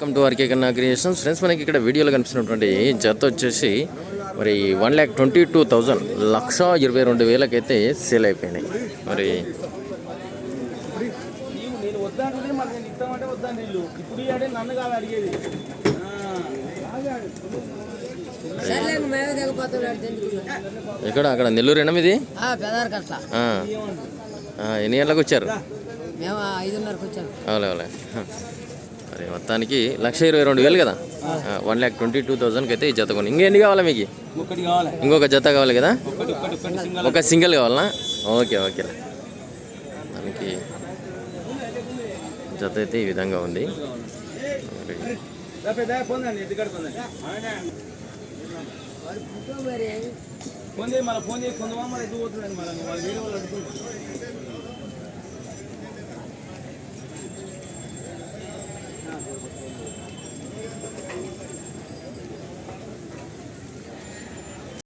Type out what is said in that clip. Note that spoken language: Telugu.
Welcome to RK Kanna creations friends మనకి ఇక్కడ వీడియోలో కనిపిస్తున్నటువంటి జత వచ్చేసి మరి one lakh twenty two thousand లక్ష ఇరవై రెండు వేలకైతే సేల్ అయిపోయినాయి. మరి ఎక్కడ? అక్కడ నెల్లూరు. ఆ, ఎన్ని గంటలకు వచ్చారు? అవలే అవలే మరి మొత్తానికి లక్ష ఇరవై రెండు వేలు కదా? వన్ ల్యాక్ ట్వంటీ టూ థౌజండ్కి అయితే ఈ జత కొని. ఇంకెన్ని కావాలా మీకు? కావాలి? ఇంకొక జత కావాలి కదా? ఒక సింగిల్ కావాలనా ఓకే ఓకే దానికి జత అయితే ఈ విధంగా ఉంది. ఫోన్ చేయి ఫోన్